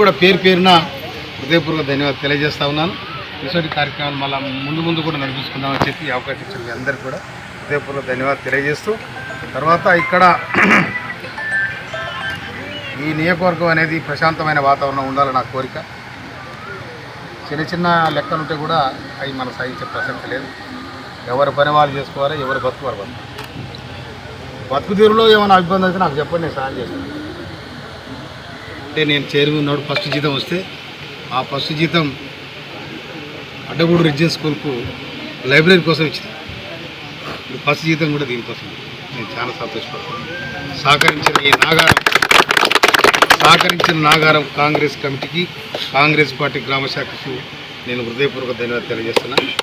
కూడా పేరు పేరున హృదయపూర్వక ధన్యవాదాలు తెలియజేస్తా ఉన్నాను. ఇటువంటి కార్యక్రమాలు మళ్ళీ ముందు ముందు కూడా నడిపించుకుందామని చెప్పి అవకాశం ఇచ్చిన మీ అందరికీ కూడా హృదయపూర్వక ధన్యవాదాలు తెలియజేస్తూ తర్వాత ఇక్కడ ఈ నియోజకవర్గం అనేది ప్రశాంతమైన వాతావరణం ఉండాలని నా కోరిక. చిన్న చిన్న లెక్కలు ఉంటే కూడా అవి మనం సాధించే ప్రసక్తి లేదు. ఎవరి పని వాళ్ళు చేసుకోవాలి ఎవరు బతుకు వారు బతుకు. బతుకు తీరులో ఏమైనా ఇబ్బంది అయితే నాకు చెప్పండి నేను సాయం చేస్తాను. అంటే నేను చేరుకున్నాడు ఫస్ట్ జీతం వస్తే ఆ ఫస్ట్ జీతం అడ్డగూడు రిజియన్ స్కూల్కు లైబ్రరీ కోసం ఇచ్చింది. ఇప్పుడు ఫస్ట్ జీతం కూడా దీనికోసం. నేను చాలా సంతోషపడుతున్నాను. సహకరించిన ఈ నాగారం సహకరించిన నాగారం కాంగ్రెస్ కమిటీకి కాంగ్రెస్ పార్టీ గ్రామ శాఖకు నేను హృదయపూర్వక ధన్యవాదాలు తెలియజేస్తున్నాను.